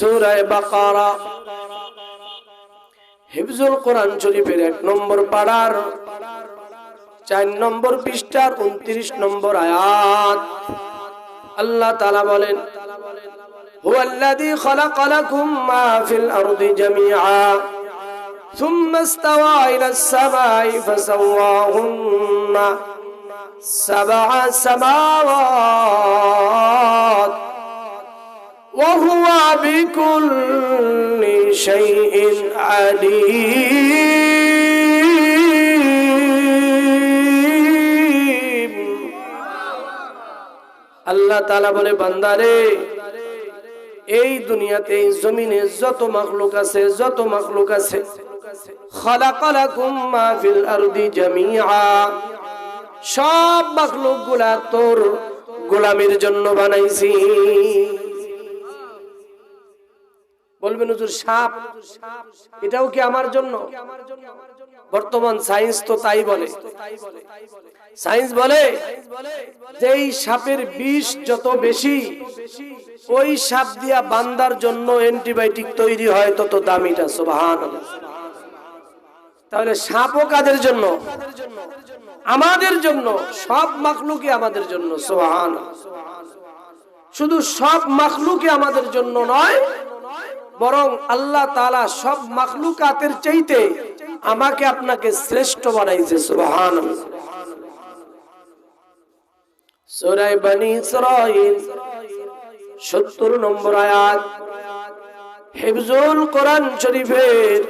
সুরায় বাকারা হিফজুল কোরআন শরীফের এক নম্বর পাড়ার চার নম্বর পৃষ্ঠার উনত্রিশ নম্বর আয়াত আল্লাহ তালা বলেন هو الذي خلق لكم ما في الأرض جميعا ثم استوى إلى السماء فسواهن سبع سماوات وهو بكل شيء عليم আল্লাহ তালা বলে বান্দারে এই দুনিয়াতে এই জমিনে যত মাখলুক আছে যত মাখলুক আছে খালাকালাকুম মা ফিল আরদি জামিআ সব মাখলুক গুলা তোর গোলামের জন্য বানাইছি বলবেন হুজুর সাপ। এটাও কি আমার জন্য? বর্তমান সায়েন্স তো তাই বলে। সায়েন্স বলে যে এই সাপের বিষ যত বেশি, ওই সাপ দিয়া বান্দার জন্য অ্যান্টিবায়োটিক তৈরি হয় তত দামিটা সুবহান তাহলে সাপও কাদের জন্য? আমাদের জন্য, সব মাখলুকি আমাদের জন্য সুবহান শুধু সব মাখলুকি আমাদের জন্য নয় বরং আল্লাহ তালা সব মাখলুকাতের চাইতে আমাকে আপনাকে শ্রেষ্ঠ বানাইছে সুবহান সূরা বনি ইসরাঈল 70 নম্বর আয়াত। কোরআন শরীফের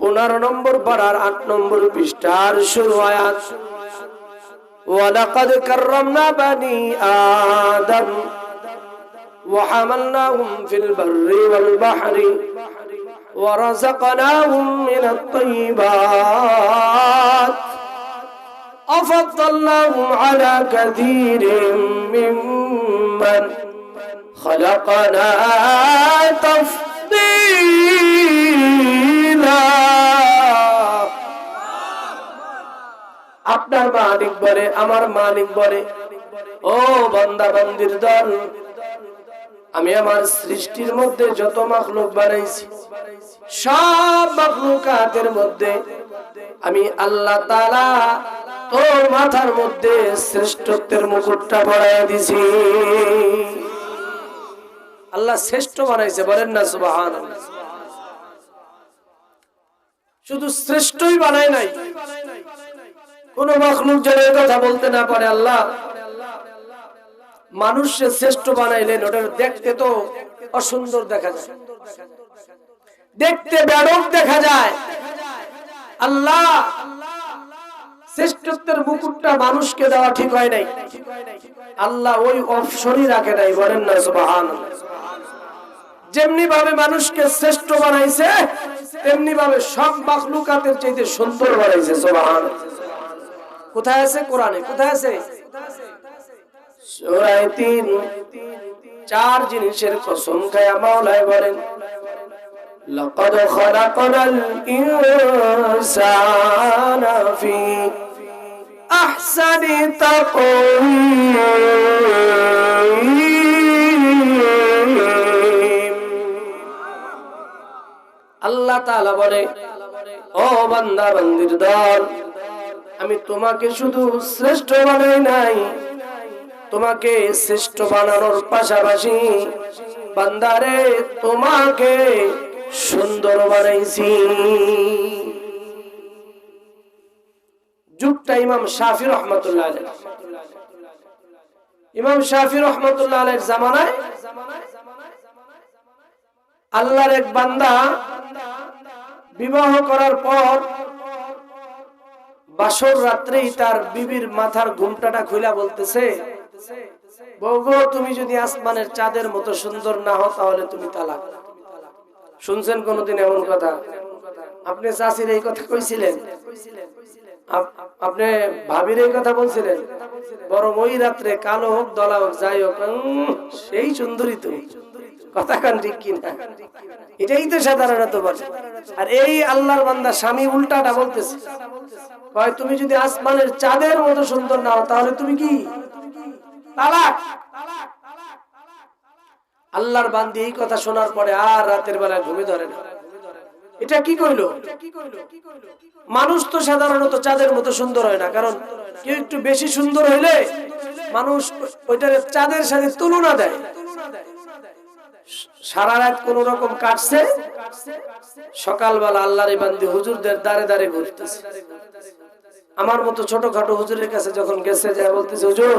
15 নম্বর পারার 8 নম্বর পৃষ্ঠার শুরু আয়াত। ওয়ালাকাদ কাররামনা বানি আদম। وحملناهم في البر والبحر ورزقناهم من الطيبات أفضلناهم على كثير ممن خلقنا تفضيلا আপনার মালিক বলে আমার মালিক বলে ও বান্দা বান্দির দল আমি আমার সৃষ্টির মধ্যে যত মাখলুক বানাইছি, সব মাখলুকাতের মধ্যে আমি আল্লাহ তালা তোর মাথার মধ্যে শ্রেষ্ঠত্বের মুকুটটা পড়াই দিছি। আল্লাহ শ্রেষ্ঠ বানাইছে, বলেন না সুবাহান শুধু শ্রেষ্ঠই বানায় নাই, কোন মখলুক যেন কথা বলতে না পারে, আল্লাহ মানুষকে শ্রেষ্ঠ বানাইলেন, ওটা দেখতে তো অসুন্দর দেখা যায়। দেখতে বেড়ক দেখা যায়। আল্লাহ শ্রেষ্ঠত্বের মুকুটটা মানুষকে দেওয়া ঠিক হয় নাই। আল্লাহ ওই অপশনই রাখে নাই, বলেন না সুবাহান যেমনি ভাবে মানুষকে শ্রেষ্ঠ বানাইছে তেমনি ভাবে সব মাখলুকাতের চাইতে সুন্দর বানাইছে সুবাহান কোথায় আছে কোরআনে? কোথায় আছে? সূরায় তিন চার জিনিসের কসম খায়া মাওলায় বলেন لقد خلقنا الإنسان في أحسن تقويم আল্লাহ তাআলা বলে ও বান্দা বান্দির দল আমি তোমাকে শুধু শ্রেষ্ঠ বানাই নাই তোমাকে শ্রেষ্ঠ বানানোর পাশাপাশি বান্দারে তোমাকে সুন্দর বানাইছি। যুগটা ইমাম শাফি রহমতুল্লাহ ইমাম শাফি রহমতুল্লাহ আলের জামানায় আল্লাহর এক বান্দা বিবাহ করার পর বাসর রাত্রেই তার বিবির মাথার ঘুমটাটা খুলা বলতেছে তুমি যদি আসমানের চাঁদের মতো সুন্দর না হও, তাহলে তুমি তালাক। শুনছেন কোনদিন এমন কথা? আপনি চাষির এই কথা কইছিলেন? আপনি ভাবির এই কথা বলছিলেন? বরং ওই রাত্রে কালো হোক, দলা হোক, যাই হোক সেই সুন্দরী তুমি কথা কান ঠিক কিনা? এটাই তো সাধারণত বলে আর এই আল্লাহর বান্দা স্বামী উল্টাটা বলতেছে। তুমি যদি আসমানের চাঁদের মতো সুন্দর নাও তাহলে তুমি কি? আল্লাহর বান্দি এই কথা শোনার পরে আর রাতের বেলায় ঘুমে ধরে না। এটা কি কইলো? মানুষ তো সাধারণত চাঁদের মতো সুন্দর হয় না, কারণ কেউ একটু বেশি সুন্দর হইলে মানুষ ওইটার চাঁদের সাথে তুলনা দেয়। সারা রাত কোন রকম কাটছে, সকালবেলা আল্লাহর বান্দি হুজুরদের দাঁড়ে দাঁড়ে ঘুরতেছে। আমার মতো ছোটখাটো হুজুরের কাছে যখন গেছে, যায় বলতেছে, হুজুর,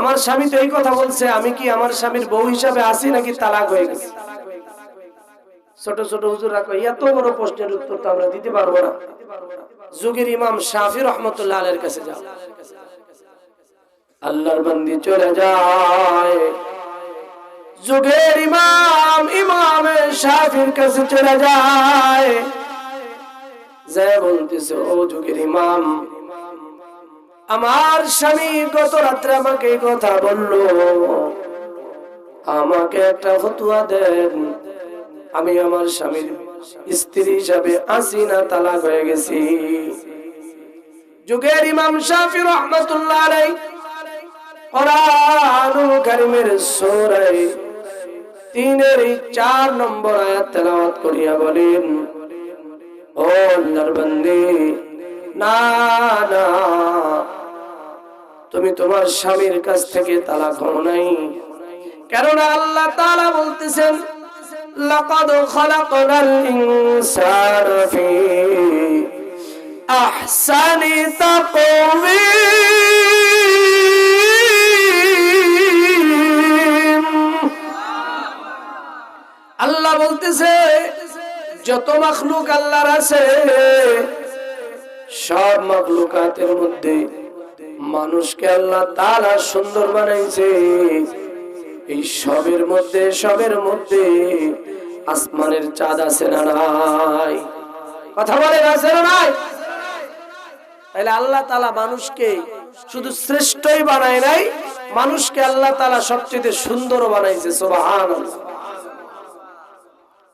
আমার স্বামী তো এই কথা বলছে, আমি কি আমার স্বামীর বউ হিসাবে আসি নাকি তালাক হয়ে গেছে? ছোট ছোট হুজুর রাখো এত বড় প্রশ্নের উত্তর তো আমরা দিতে পারব না। যুগের ইমাম শাফি রহমতুল্লাহ আলের কাছে যাও। আল্লাহর বান্দি চলে যায়। যুগের ইমাম ইমাম শাফির কাছে চলে যায়। যে বলতেছে ও যুগের ইমাম। আমার স্বামী গত রাত্রে আমাকে কথা বলল, আমাকে একটা ফতুয়া দেন। আমি আমার স্বামীর স্ত্রী হিসাবে আসি না তালাক হয়ে গেছি। যুগের ইমাম শাফি রহমতুল্লাহ আলাই কোরআনুল কারীমের সূরা এই চার নম্বর আয়াত তেলাওয়াত করিয়া বলেন ও আল্লাহর বান্দে না না। তুমি তোমার স্বামীর কাছ থেকে তালাক হও নাই। কেননা আল্লাহ তাআলা বলতেছেন, লাকাদ খালাকনাল ইনসানা ফি আহসানি তাকওয়িম আল্লাহ বলতেছে যত মাখলুক আল্লাহর আছে, সব মাখলুকাতের মধ্যে মানুষকে আল্লাহ তারা সুন্দর বানাইছে। এই সবের মধ্যে সবের মধ্যে আসমানের চাঁদ আছে না নাই? কথা বলেন, আছে না নাই? তাহলে আল্লাহ তালা মানুষকে শুধু শ্রেষ্ঠই বানায় নাই, মানুষকে আল্লাহ তালা সবচেয়ে সুন্দর বানাইছে সোবাহান